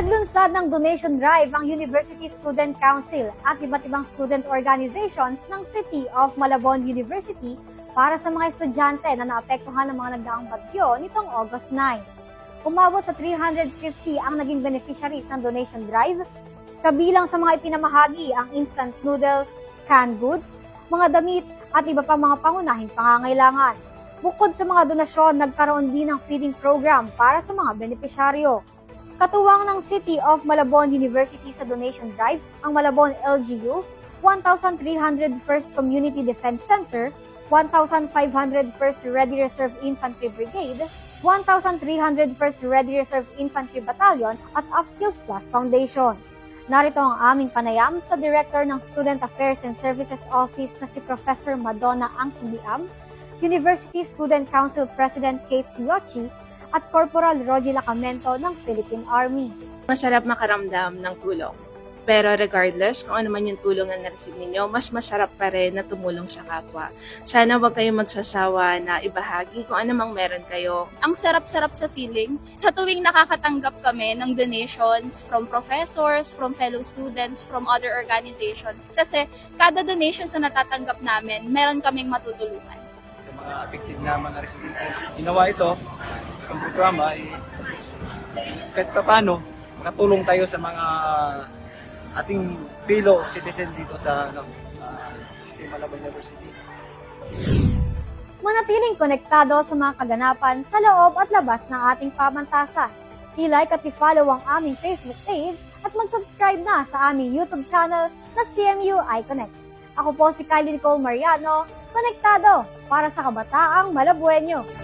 Naglunsad ng donation drive ang University Student Council at iba't ibang student organizations ng City of Malabon University para sa mga estudyante na naapektuhan ng mga nagdaang bagyo nitong August 9. Umabot sa 350 ang naging beneficiaries ng donation drive, kabilang sa mga ipinamahagi ang instant noodles, canned goods, mga damit at iba pang mga pangunahing pangangailangan. Bukod sa mga donasyon, nagkaroon din ng feeding program para sa mga benepisyaryo. Katuwang ng City of Malabon University sa donation drive, ang Malabon LGU, 1,300 First Community Defense Center, 1,500 First Ready Reserve Infantry Brigade, 1,300 First Ready Reserve Infantry Battalion at Upskills Plus Foundation. Narito ang aming panayam sa Director ng Student Affairs and Services Office na si Professor Madonna Angsundiam, University Student Council President Kate Siochi, at Corporal Rogie Lacamento ng Philippine Army. Masarap makaramdam ng tulong. Pero regardless kung ano man yung tulong na na-receive ninyo, mas masarap pa rin na tumulong sa kapwa. Sana wag kayong magsasawa na ibahagi kung ano mang meron kayo. ang sarap-sarap sa feeling. Sa tuwing nakakatanggap kami ng donations from professors, from fellow students, from other organizations. Kasi kada donations na natatanggap namin, meron kaming matutulungan. sa mga affected na mga residente. Ginawa ito, ang programa, eh, kahit pa paano, makatulong tayo sa mga ating fellow citizen dito sa ano, ah, City Malabon University. Manatiling konektado sa mga kaganapan sa loob at labas ng ating pamantasan. I-like at i-follow ang aming Facebook page at mag-subscribe na sa aming YouTube channel na CMU iConnect. Ako po si Kylie Nicole Mariano, konektado para sa kabataang Malabuenyo.